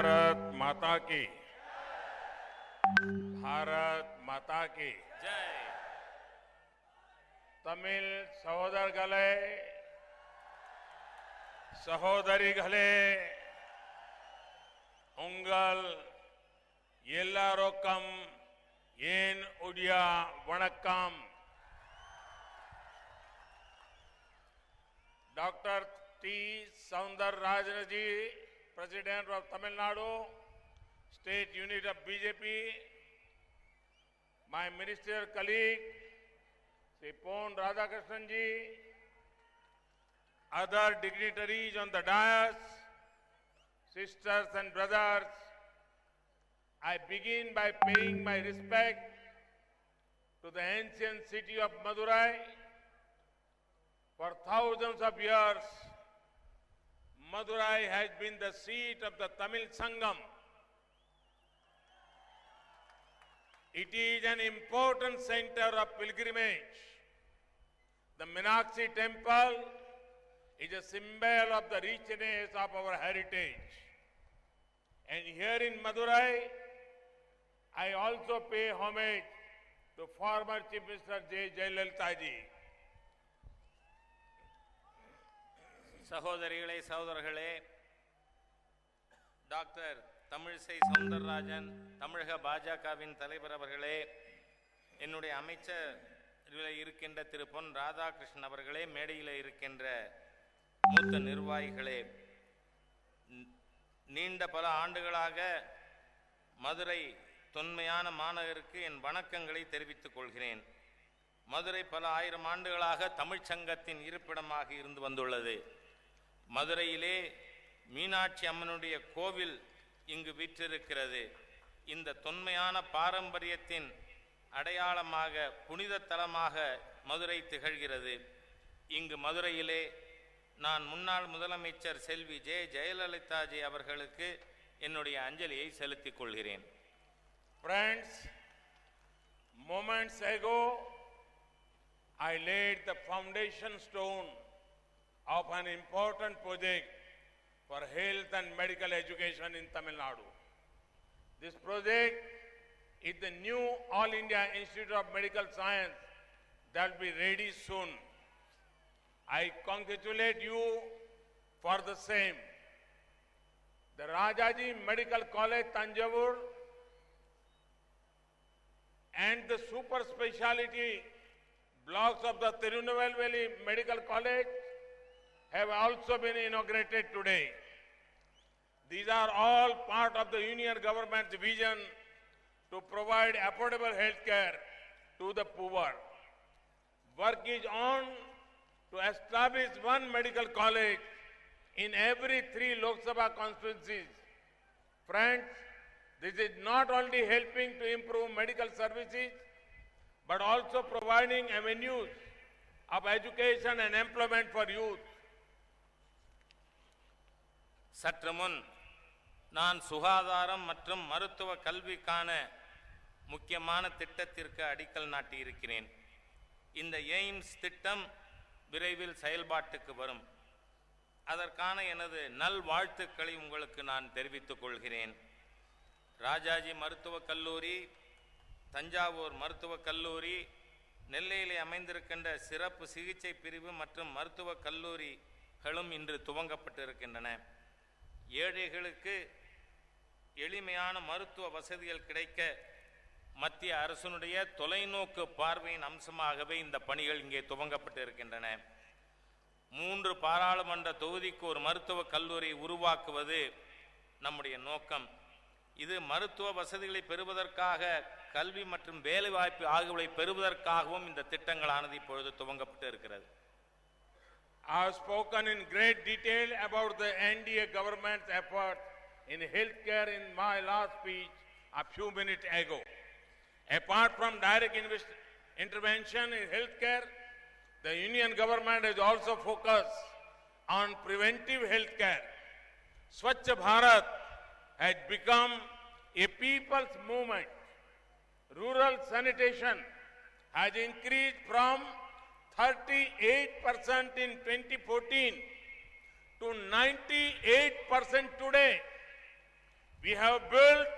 भारत माता की। भारत माता की। जय तमिल सहोदर गले, सहोदरी गले, उंगल ಎಲ್ಲಾರೊಕ್ಕಂ उडिया वणकम doctor T. Soundararajan ji ji president of Tamil Nadu state unit of BJP my ministerial colleague Sri Pon Radhakrishnan ji, other dignitaries on the dais, sisters and brothers, I begin by paying my respect to the ancient city of Madurai. For thousands of years, Madurai has been the seat of the Tamil Sangam. It is an important center of pilgrimage. The Meenakshi temple is a symbol of the richness of our heritage. And here in Madurai, I also pay homage to former Chief Minister J. Jayalalitha. சகோதரிகளே சகோதரர்களே doctor Tamilisai Soundararajan தமிழக பாஜகவின் தலைவர் அவர்களே என்னுடைய அமைச்சர் இருக்கின்ற திரு. பொன் ராதாகிருஷ்ணன் அவர்களே மேடையில் இருக்கின்ற மூத்த நிர்வாகிகளே நீண்ட பல ஆண்டுகளாக மதுரை தொன்மையான மாநகருக்கு என் வணக்கங்களை தெரிவித்துக் கொள்கிறேன். மதுரை பல ஆயிரம் ஆண்டுகளாக தமிழ்ச் சங்கத்தின் இருப்பிடமாக இருந்து வந்துள்ளது. மதுரையிலே மீனாட்சி அம்மனுடைய கோவில் இங்கு வீற்றிருக்கிறது. இந்த தொன்மையான பாரம்பரியத்தின் அடையாளமாக புனித தலமாக மதுரை திகழ்கிறது. இங்கு மதுரையிலே நான் முன்னாள் முதலமைச்சர் செல்வி ஜே ஜெயலலிதாஜி அவர்களுக்கு என்னுடைய அஞ்சலியை செலுத்திக் கொள்கிறேன். Friends, moments ago, I laid the foundation stone of an important project for health and medical education in Tamil Nadu. This project is the new All India Institute of Medical Science that will be ready soon. I congratulate you for the same. The Rajaji Medical College, Tanjavur, and the super speciality blocks of the Tirunelveli Medical College have also been inaugurated today. These are all part of the union government's vision to provide affordable health care to the poor. Work is on to establish one medical college in every three Lok Sabha constituencies. Friends, this is not only helping to improve medical services, but also providing avenues of education and employment for youth. சற்று முன் நான் சுகாதாரம் மற்றும் மருத்துவ கல்விக்கான முக்கியமான திட்டத்திற்கு அடிக்கல் நாட்டியிருக்கிறேன். இந்த எய்ம்ஸ் திட்டம் விரைவில் செயல்பாட்டுக்கு வரும். அதற்கான எனது நல்வாழ்த்துக்களை உங்களுக்கு நான் தெரிவித்துக் கொள்கிறேன். ராஜாஜி மருத்துவக் கல்லூரி தஞ்சாவூர் மருத்துவக் கல்லூரி நெல்லையிலே அமைந்திருக்கின்ற சிறப்பு சிகிச்சை பிரிவு மற்றும் மருத்துவக் கல்லூரிகளும் இன்று துவங்கப்பட்டிருக்கின்றன. ஏழைகளுக்கு எளிமையான மருத்துவ வசதிகள் கிடைக்க மத்திய அரசினுடைய தொலைநோக்கு பார்வையின் அம்சமாகவே இந்த பணிகள் இங்கே துவங்கப்பட்டு இருக்கின்றன மூன்று பாராளுமன்ற தொகுதிக்கு ஒரு மருத்துவக் கல்லூரி உருவாக்குவது நம்முடைய நோக்கம். இது மருத்துவ வசதிகளை பெறுவதற்காக கல்வி மற்றும் வேலைவாய்ப்பு ஆகியவை பெறுவதற்காகவும் இந்த திட்டங்களானது இப்பொழுது துவங்கப்பட்டு இருக்கிறது I have spoken in great detail about the NDA government's efforts in healthcare in my last speech a few minutes ago. Apart from direct intervention in healthcare, the union government has also focused on preventive healthcare. Swachh Bharat has become a people's movement. Rural sanitation has increased from 38% in 2014 to 98% today. We have built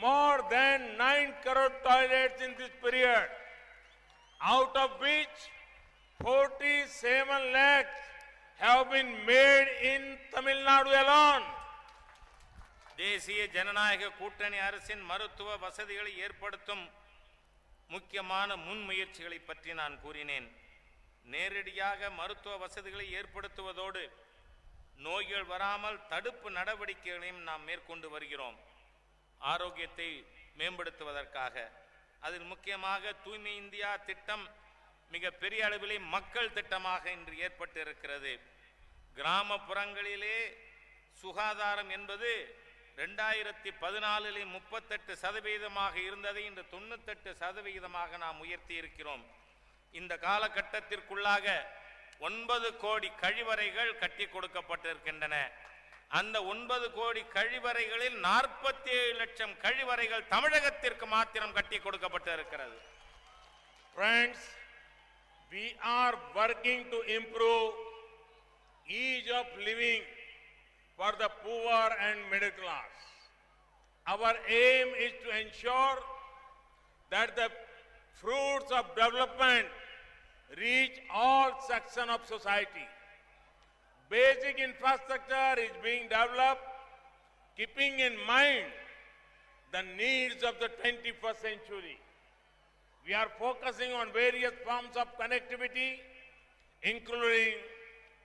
more than 9 crore toilets in this period, out of which 47 lakhs have been made in Tamil Nadu alone. தேசிய ஜனநாயக கூட்டணி அரசின் மருத்துவ வசதிகளை ஏற்படுத்தும் முக்கியமான முன்முயற்சிகளை பற்றி நான் கூறினேன் நேரடியாக மருத்துவ வசதிகளை ஏற்படுத்துவதோடு நோய்கள் வராமல் தடுப்பு நடவடிக்கைகளையும் நாம் மேற்கொண்டு வருகிறோம். ஆரோக்கியத்தை மேம்படுத்துவதற்காக. அதில் முக்கியமாக தூய்மை இந்தியா திட்டம் மிக பெரிய அளவிலே மக்கள் திட்டமாக இன்று ஏற்பட்டு இருக்கிறது கிராமப்புறங்களிலே சுகாதாரம் என்பது ரெண்டாயிரத்தி பதினாலிலே முப்பத்தெட்டு சதவீதமாக இருந்ததை இன்று தொண்ணூத்தெட்டு சதவிகிதமாக நாம் உயர்த்தி இருக்கிறோம் இந்த காலகட்டத்திற்குள்ளாக ஒன்பது கோடி கழிவறைகள் கட்டி கொடுக்கப்பட்டிருக்கின்றன அந்த ஒன்பது கோடி கழிவறைகளில் நாற்பத்தி ஏழு லட்சம் கழிவறைகள் தமிழகத்திற்கு மாத்திரம் கட்டி கொடுக்கப்பட்டு இருக்கிறது Friends, we are working to improve ease of living for the poor and middle class. Our aim is to ensure that the fruits of development reach all sections of society. Basic infrastructure is being developed keeping in mind the needs of the 21st century. We are focusing on various forms of connectivity, including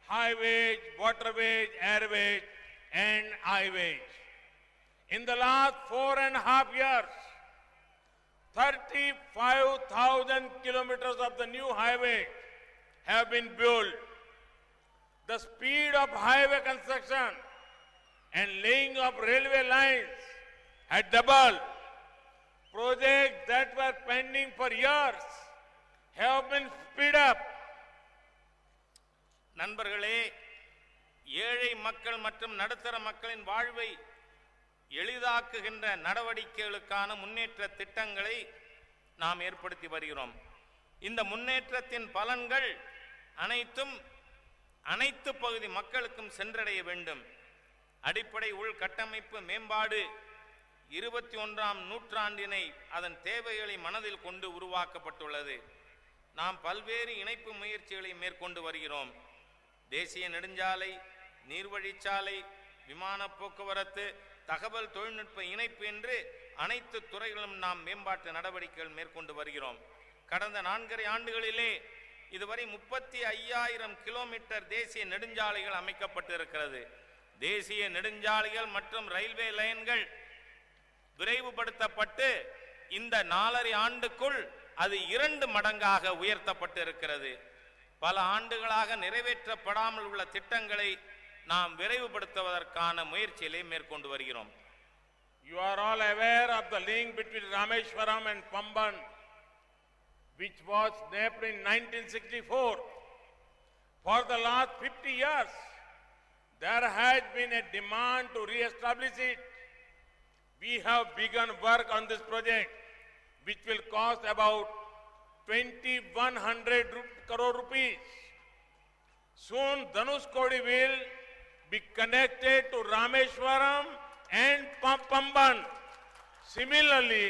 highways, waterways, airways, and highways. In the last four and a half years, 35,000 kilometers of the new highway have been built. The speed of highway construction and laying of railway lines had doubled. Projects that were pending for years have been speed up. நண்பர்களே ஏழை மக்கள் மற்றும் நடுத்தர மக்களின் வாழ்வை எளிதாக்குகின்ற நடவடிக்கைகளுக்கான முன்னேற்ற திட்டங்களை நாம் ஏற்படுத்தி வருகிறோம். இந்த முன்னேற்றத்தின் பலன்கள் அனைத்தும் அனைத்து பகுதி மக்களுக்கும் சென்றடைய வேண்டும். அடிப்படை உள்கட்டமைப்பு மேம்பாடு இருபத்தி ஒன்றாம் நூற்றாண்டினை அதன் தேவைகளை மனதில் கொண்டு உருவாக்கப்பட்டுள்ளது. நாம் பல்வேறு இணைப்பு முயற்சிகளை மேற்கொண்டு வருகிறோம். தேசிய நெடுஞ்சாலை நீர்வழிச்சாலை விமான போக்குவரத்து தகவல் தொழில்நுட்ப இணைப்பு என்று அனைத்து துறைகளிலும் நாம் மேம்பாட்டு நடவடிக்கைகள் மேற்கொண்டு வருகிறோம். கடந்த நான்கரை ஆண்டுகளிலே இதுவரை முப்பத்தி ஐயாயிரம் கிலோமீட்டர் தேசிய நெடுஞ்சாலைகள் அமைக்கப்பட்டிருக்கிறது. தேசிய நெடுஞ்சாலைகள் மற்றும் ரயில்வே லைன்கள் விரைவுபடுத்தப்பட்டு இந்த நாலரை ஆண்டுக்குள் அது இரண்டு மடங்காக உயர்த்தப்பட்டு இருக்கிறது பல ஆண்டுகளாக நிறைவேற்றப்படாமல் உள்ள திட்டங்களை நாம் விரைவுபடுத்துவதற்கான முயற்சிகளை மேற்கொண்டு வருகிறோம் You are all aware of the link between Rameshwaram and Pamban, which was snapped in 1964. For the last 50 years, there has been a demand to re-establish it. We have begun work on this project, which will cost about 2100 ru- crore rupees. Soon Dhanushkodi will be connected to Rameshwaram and Pamban. Similarly,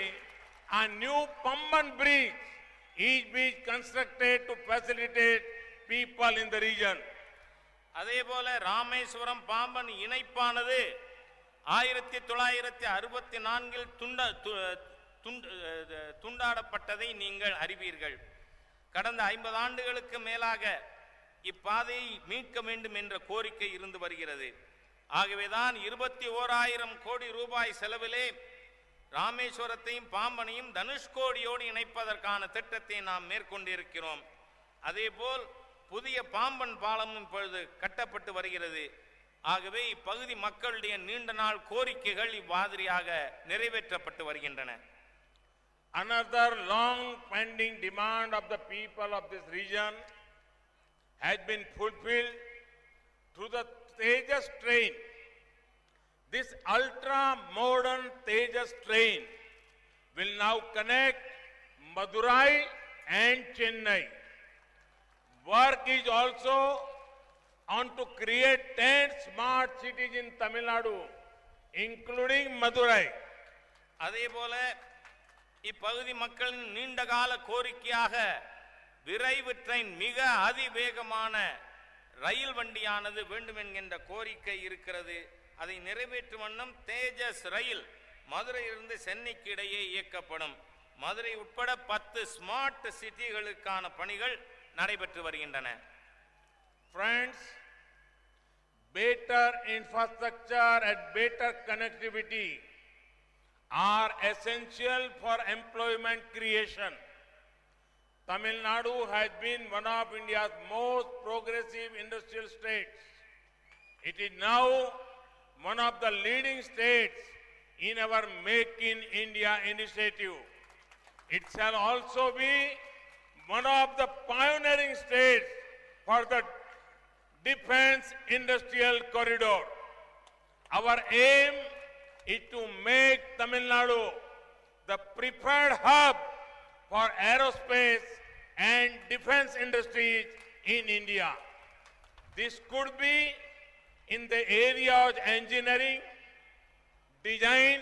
a new Pamban bridge is being constructed to facilitate people in the region. அதே போல ராமேஸ்வரம் பாம்பன் இணைப்பானது ஆயிரத்தி தொள்ளாயிரத்தி அறுபத்தி நான்கில் துண்ட துண்டாடப்பட்டதை நீங்கள் அறிவீர்கள் கடந்த ஐம்பது ஆண்டுகளுக்கு மேலாக இப்பாதையை மீட்க வேண்டும் என்ற கோரிக்கை இருந்து வருகிறது. ஆகவேதான் இருபத்தி ஓராயிரம் கோடி ரூபாய் செலவிலே ராமேஸ்வரத்தையும் பாம்பனையும் தனுஷ்கோடியோடு இணைப்பதற்கான திட்டத்தை நாம் மேற்கொண்டிருக்கிறோம். அதேபோல் புதிய பாம்பன் பாலமும் இப்பொழுது கட்டப்பட்டு வருகிறது. ஆகவே இப்பகுதி மக்களுடைய நீண்ட நாள் கோரிக்கைகள் இவ்வாதிரியாக நிறைவேற்றப்பட்டு வருகின்றன. Another long pending demand of the people of this region has been fulfilled through the Tejas train. This ultra modern Tejas train will now connect Madurai and Chennai. Work is also on to create 10 smart cities in Tamil Nadu, including Madurai. அதே போல இப்பகுதி மக்களின் நீண்டகால கோரிக்கையாக விரைவு train மிக அதிவேகமான ரயில் வண்டியானது வேண்டும் என்கின்ற கோரிக்கை இருக்கிறது. அதை நிறைவேற்றும் வண்ணம் தேஜஸ் ரயில் மதுரையிலிருந்து சென்னைக்கு இடையே இயக்கப்படும். மதுரை உட்பட பத்து ஸ்மார்ட் சிட்டிகளுக்கான பணிகள் நடைபெற்று வருகின்றன. Friends better infrastructure and better connectivity are essential for employment creation. Tamil Nadu has been one of India's most progressive industrial states. It is now one of the leading states in our Make in India initiative. It shall also be one of the pioneering states for the defense industrial corridor. Our aim is to make Tamil Nadu the preferred hub for aerospace and defense industries in India. This could be in the area of engineering, design,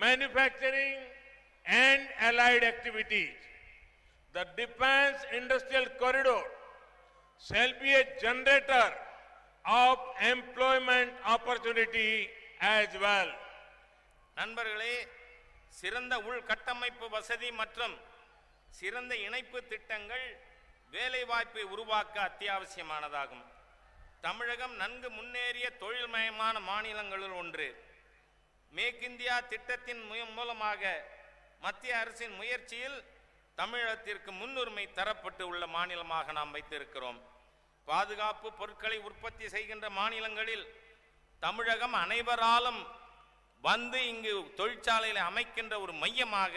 manufacturing, and allied activities. The defense industrial corridor shall be a generator of employment opportunity as well. நண்பர்களே சிறந்த உள்கட்டமைப்பு வசதி மற்றும் சிறந்த இணைப்பு திட்டங்கள் வேலைவாய்ப்பை உருவாக்க அத்தியாவசியமானதாகும். தமிழகம் நன்கு முன்னேறிய தொழில்மயமான மாநிலங்களுள் ஒன்று. மேக் இந்தியா திட்டத்தின் மூலமாக மத்திய அரசின் முயற்சியில் தமிழகத்திற்கு முன்னுரிமை தரப்பட்டு உள்ள மாநிலமாக நாம் வைத்திருக்கிறோம். பாதுகாப்பு பொருட்களை உற்பத்தி செய்கின்ற மாநிலங்களில் தமிழகம் அனைவராலும் வந்து இங்கு தொழிற்சாலையில் அமைக்கின்ற ஒரு மையமாக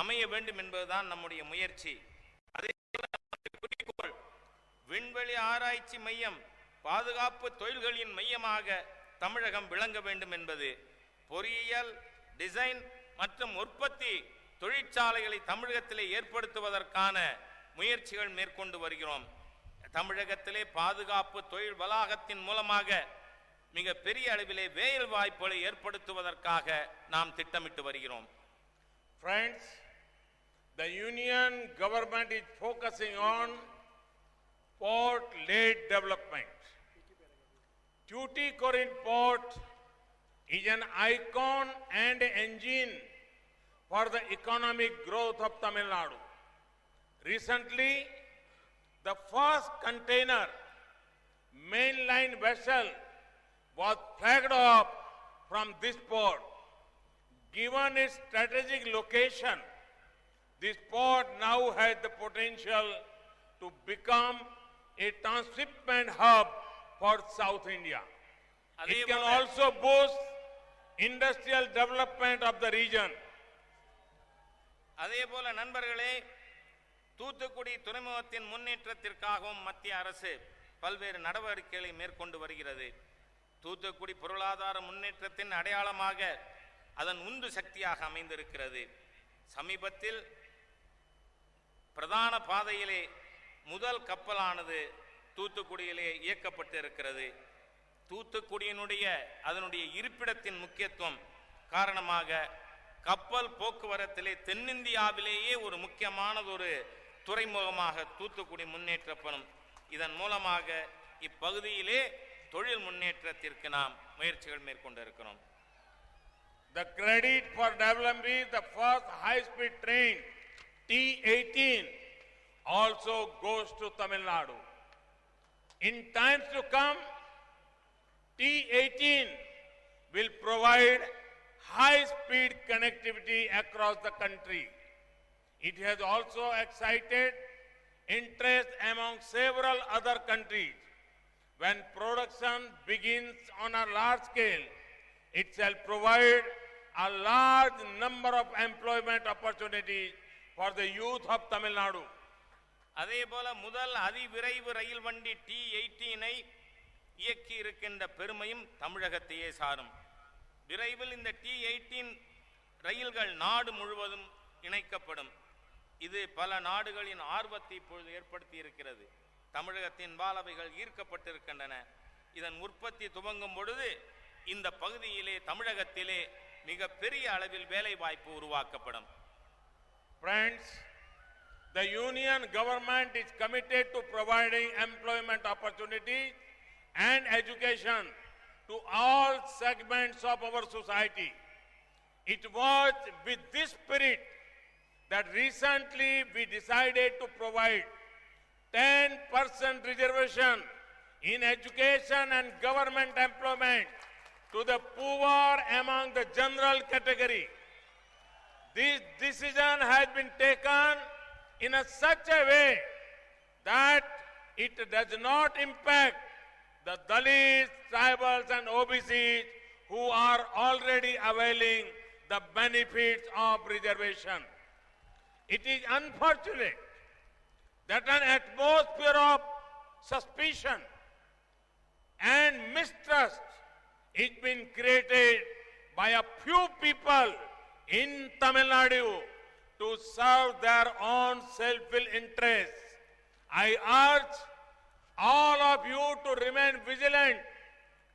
அமைய வேண்டும் என்பதுதான் நம்முடைய முயற்சி. அதே குறிக்கோள் விண்வெளி ஆராய்ச்சி மையம் பாதுகாப்பு தொழில்களின் மையமாக தமிழகம் விளங்க வேண்டும் என்பது. பொறியியல் டிசைன் மற்றும் உற்பத்தி தொழிற்சாலைகளை தமிழகத்திலே ஏற்படுத்துவதற்கான முயற்சிகள் மேற்கொண்டு வருகிறோம். தமிழகத்திலே பாதுகாப்பு தொழில் வளாகத்தின் மூலமாக மிக பெரிய அளவிலே வேலை வாய்ப்புகளை ஏற்படுத்துவதற்காக நாம் திட்டமிட்டு வருகிறோம் Friends, the union government is focusing on port-led development. Tuticorin Port is an icon and engine for the economic growth of Tamil Nadu. Recently, the first container mainline vessel was flagged off from this port. Given its strategic location, this port now has the potential to become a transshipment hub for South India. It can also boost industrial development of the region. அதே போல நண்பர்களே தூத்துக்குடி துறைமுகத்தின் முன்னேற்றத்திற்காகவும் மத்திய அரசு பல்வேறு நடவடிக்கைகளை மேற்கொண்டு வருகிறது தூத்துக்குடி பொருளாதார முன்னேற்றத்தின் அடையாளமாக அதன் உந்து சக்தியாக அமைந்திருக்கிறது. சமீபத்தில் பிரதான பாதையிலே முதல் கப்பலானது தூத்துக்குடியிலே இயக்கப்பட்டு இருக்கிறது தூத்துக்குடியினுடைய அதனுடைய இருப்பிடத்தின் முக்கியத்துவம் காரணமாக கப்பல் போக்குவரத்திலே தென்னிந்தியாவிலேயே ஒரு முக்கியமானது ஒரு துறைமுகமாக தூத்துக்குடி முன்னேற்றப்படும். இதன் மூலமாக இப்பகுதியிலே தொழில் முன்னேற்றத்திற்கு நாம் முயற்சிகள் மேற்கொண்டிருக்கிறோம் The credit for developing the first high-speed train, T18, also goes to Tamil Nadu. In times to come, T18 will provide high-speed connectivity across the country. It has also excited interest among several other countries. When production begins on a large scale, it shall provide a large number of employment opportunities for the youth of Tamil Nadu. அதே போல முதல் அதிவிரைவு ரயில் வண்டி D எயிட்டீனை இயக்கி இருக்கின்ற பெருமையும் தமிழகத்தையே சாரும். விரைவில் இந்த டி எயிட்டீன் ரயில்கள் நாடு முழுவதும் இணைக்கப்படும். இது பல நாடுகளின் ஆர்வத்தை இப்பொழுது ஏற்படுத்தி இருக்கிறது தமிழகத்தின் பாலவைகள் ஈர்க்கப்பட்டிருக்கின்றன இதன் உற்பத்தி துவங்கும் பொழுது இந்த பகுதியிலே தமிழகத்திலே மிக பெரிய அளவில் வேலை வாய்ப்பு உருவாக்கப்படும் Friends, the union government is committed to providing employment opportunities and education to all segments of our society. It was with this spirit that recently we decided to provide 10% reservation in education and government employment to the poor among the general category. This decision has been taken in a such a way that it does not impact the Dalits, tribals and OBCs who are already availing the benefits of reservation. It is unfortunate that an atmosphere of suspicion and mistrust is being created by a few people in Tamil Nadu to serve their own self-will interests. I urge all of you to remain vigilant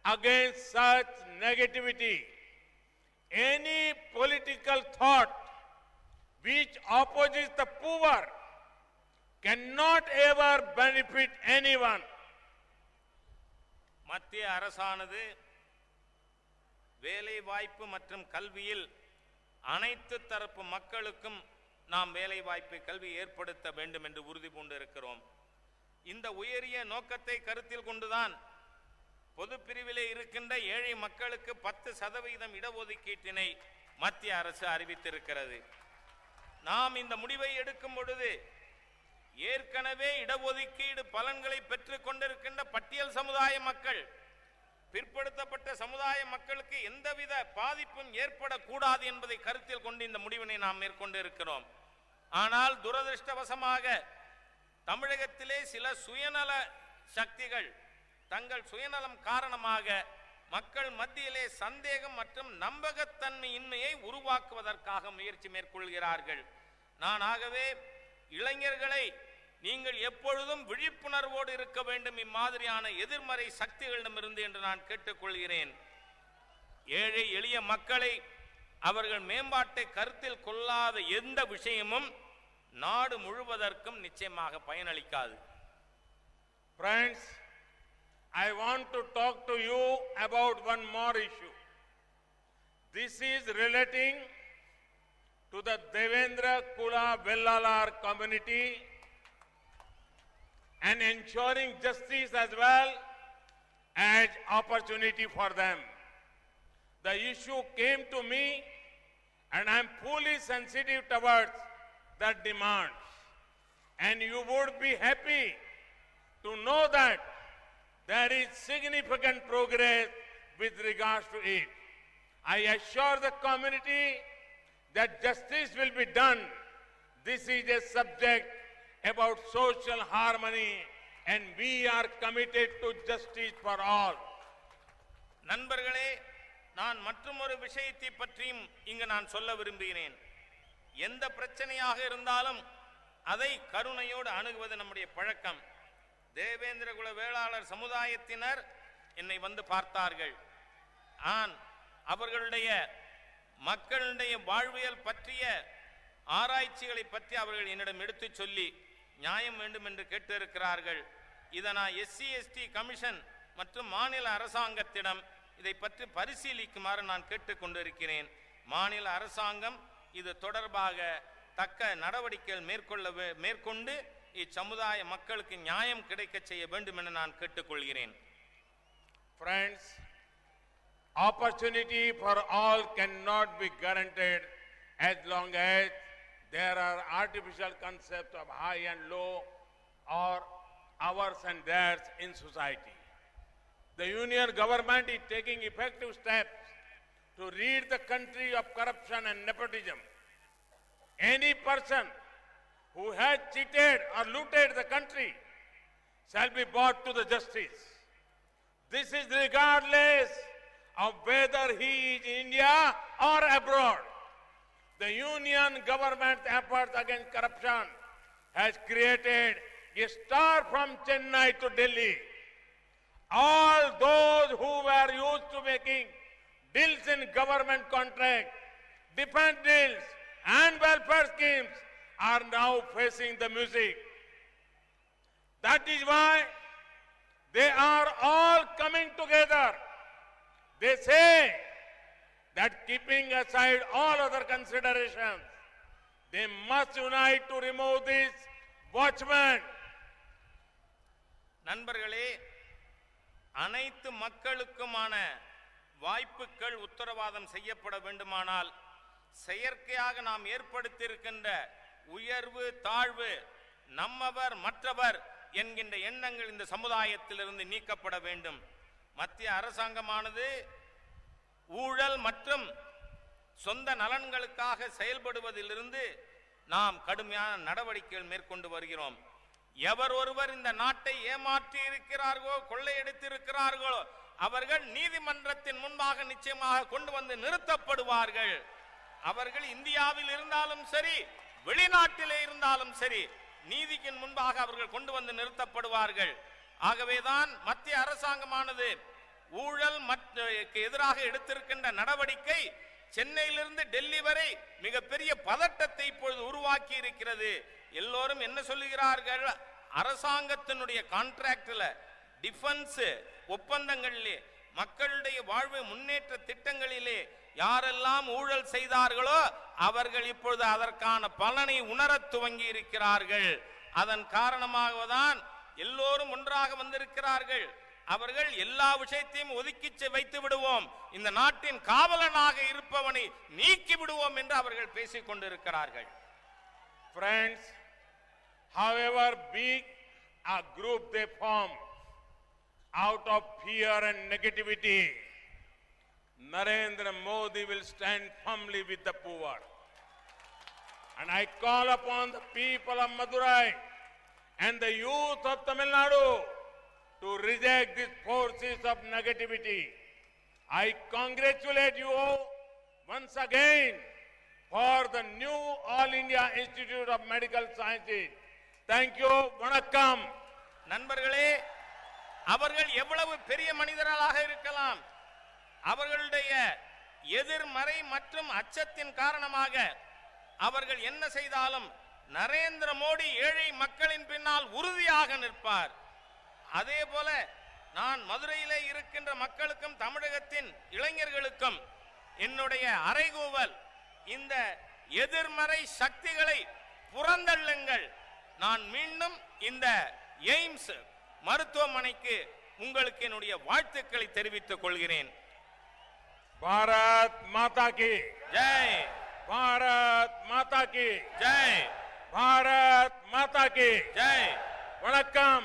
against such negativity. Any political thought which opposes the poor cannot ever benefit anyone. மத்திய அரசானது வேலை வாய்ப்பு மற்றும் கல்வியில் அனைத்து தரப்பு மக்களுக்கும் நாம் வேலை வாய்ப்பு கல்வி ஏற்படுத்த வேண்டும் என்று உறுதி பூண்டிருக்கிறோம் இந்த உயரிய நோக்கத்தை கருத்தில் கொண்டுதான் பொது பிரிவிலே இருக்கின்ற ஏழை மக்களுக்கு பத்து சதவீதம் இடஒதுக்கீட்டினை மத்திய அரசு அறிவித்திருக்கிறது நாம் இந்த முடிவை எடுக்கும் பொழுது ஏற்கனவே இடஒதுக்கீடு பலன்களை பெற்றுக் கொண்டிருக்கின்ற பட்டியல் சமுதாய மக்கள் பிற்படுத்தப்பட்ட சமுதாய மக்களுக்கு எந்தவித பாதிப்பும் ஏற்படக்கூடாது என்பதை கருத்தில் கொண்டு இந்த முடிவினை நாம் மேற்கொண்டு இருக்கிறோம் ஆனால் துரதிருஷ்டவசமாக தமிழகத்திலே சில சுயநல சக்திகள் தங்கள் சுயநலம் காரணமாக மக்கள் மத்தியிலே சந்தேகம் மற்றும் நம்பகத்தன்மையின்மையை உருவாக்குவதற்காக முயற்சி மேற்கொள்கிறார்கள். நான் ஆகவே இளைஞர்களை நீங்கள் எப்பொழுதும் விழிப்புணர்வோடு இருக்க வேண்டும் இம்மாதிரியான எதிர்மறை சக்திகளிடமிருந்து என்று நான் கேட்டுக்கொள்கிறேன். ஏழை எளிய மக்களை அவர்கள் மேம்பாட்டை கருத்தில் கொள்ளாத எந்த விஷயமும் நாடு முழுவதற்கும் நிச்சயமாக பயனளிக்காது. Friends I want to talk to you about one more issue this is relating to the Devendra Kula Vellalar community and ensuring justice as well as opportunity for them. The issue came to me and I am fully sensitive towards that demand. And you would be happy to know that there is significant progress with regards to it. I assure the community that justice will be done. This is a subject about social harmony and we are committed to justice for all. நண்பர்களே நான் மற்றொரு விஷயத்தை பற்றியும் இங்கு நான் சொல்ல விரும்புகிறேன். எந்த பிரச்சனையாக இருந்தாலும் அதை கருணையோடு அணுகுவது நம்முடைய பழக்கம். தேவேந்திரகுல வேளாளர் சமுதாயத்தினர் என்னை வந்து பார்த்தார்கள். ஆன் அவர்களுடைய மக்களுடைய வாழ்வியல் பற்றிய ஆராய்ச்சிகளை பற்றி அவர்கள் என்னிடம் எடுத்துச் சொல்லி நியாயம் வேண்டும் என்று கேட்டிருக்கிறார்கள். இதை நான் எஸ்சி எஸ்டி கமிஷன் மற்றும் மாநில அரசாங்கத்திடம் இதை பற்றி பரிசீலிக்குமாறு நான் கேட்டுக்கொண்டிருக்கிறேன் மாநில அரசாங்கம் இது தொடர்பாக தக்க நடவடிக்கைகள் மேற்கொள்ள மேற்கொண்டு இச்சமுதாய மக்களுக்கு நியாயம் கிடைக்கச் செய்ய வேண்டும் என நான் கேட்டுக்கொள்கிறேன். Opportunity for all can not be guaranteed as long as there are artificial concepts of high and low or ours and theirs in society. The union government is taking effective steps to rid the country of corruption and nepotism. Any person who has cheated or looted the country shall be brought to the justice. This is regardless of whether he is in India or abroad. The union government's efforts against corruption has created a star from Chennai to Delhi. All those who were used to making deals in government contracts, defense deals, and welfare schemes are now facing the music. That is why they are all coming together. They say that keeping aside all other considerations, they must unite to remove this watchman. நண்பர்களே அனைத்து மக்களுக்குமான வாய்ப்புகள் உத்தரவாதம் செய்யப்பட வேண்டுமானால் செயற்கையாக நாம் ஏற்படுத்தியிருக்கின்ற உயர்வு தாழ்வு நம்மவர் மற்றவர் என்கின்ற எண்ணங்கள் இந்த சமுதாயத்திலிருந்து நீக்கப்பட வேண்டும் மத்திய அரசாங்கமானது ஊழல் மற்றும் சொந்த நலன்களுக்காக செயல்படுவதிலிருந்து நாம் கடுமையான நடவடிக்கைகள் மேற்கொண்டு வருகிறோம். எவர் ஒருவர் இந்த நாட்டை ஏமாற்றி இருக்கிறார்களோ கொள்ளையடித்திருக்கிறார்களோ அவர்கள் நீதிமன்றத்தின் முன்பாக நிச்சயமாக கொண்டு வந்து நிறுத்தப்படுவார்கள். அவர்கள் இந்தியாவில் இருந்தாலும் சரி வெளிநாட்டிலே இருந்தாலும் சரி நீதிக்கின் முன்பாக அவர்கள் கொண்டு வந்து நிறுத்தப்படுவார்கள். ஆகவேதான் மத்திய அரசாங்கமானது ஊழல் மற்ற எதிராக எடுத்திருக்கின்ற நடவடிக்கை சென்னையிலிருந்து டெல்லி வரை மிகப்பெரிய பதட்டத்தை இப்பொழுது உருவாக்கி இருக்கிறது. எல்லோரும் என்ன சொல்லுகிறார்கள்? அரசாங்கத்தினுடைய கான்ட்ராக்டில் டிஃபென்ஸ் ஒப்பந்தங்களிலே மக்களுடைய வாழ்வு முன்னேற்ற திட்டங்களிலே யாரெல்லாம் ஊழல் செய்தார்களோ அவர்கள் இப்பொழுது அதற்கான பலனை உணரத் துவங்கி இருக்கிறார்கள். அதன் காரணமாக தான் எல்லோரும் ஒன்றாக வந்திருக்கிறார்கள். அவர்கள் எல்லா விஷயத்தையும் ஒதுக்கி செ- வைத்து விடுவோம் இந்த நாட்டின் காவலனாக இருப்பவனை நீக்கி விடுவோம் என்று அவர்கள் பேசிக் கொண்டிருக்கிறார்கள் Friends, however big a group they form, out of fear and negativity, Narendra Modi will stand firmly with the poor. And I call upon the people of Madurai and the youth of Tamil Nadu to reject these forces of negativity. I congratulate you once again for the new All India Institute of Medical Sciences. Thank you. Vanakkam. நண்பர்களே அவர்கள் எவ்வளவு பெரிய மனிதர்களாக இருக்கலாம் அவர்களுடைய எதிர்மறை மற்றும் அச்சத்தின் காரணமாக அவர்கள் என்ன செய்தாலும் நரேந்திர மோடி ஏழை மக்களின் பின்னால் உறுதியாக நிற்பார் அதே போல நான் மதுரையிலே இருக்கின்ற மக்களுக்கும் தமிழகத்தின் இளைஞர்களுக்கும் என்னுடைய அறைகூவல் இந்த எதிர்மறை சக்திகளை புறந்தள்ளுங்கள் நான் மீண்டும் இந்த எய்ம்ஸ் மருத்துவமனைக்கு உங்களுக்கு என்னுடைய வாழ்த்துக்களை தெரிவித்துக் கொள்கிறேன் Bharat Mata ki. Jai Bharat Mata ki. Jai Bharat Mata ki. Jai Vanakkam.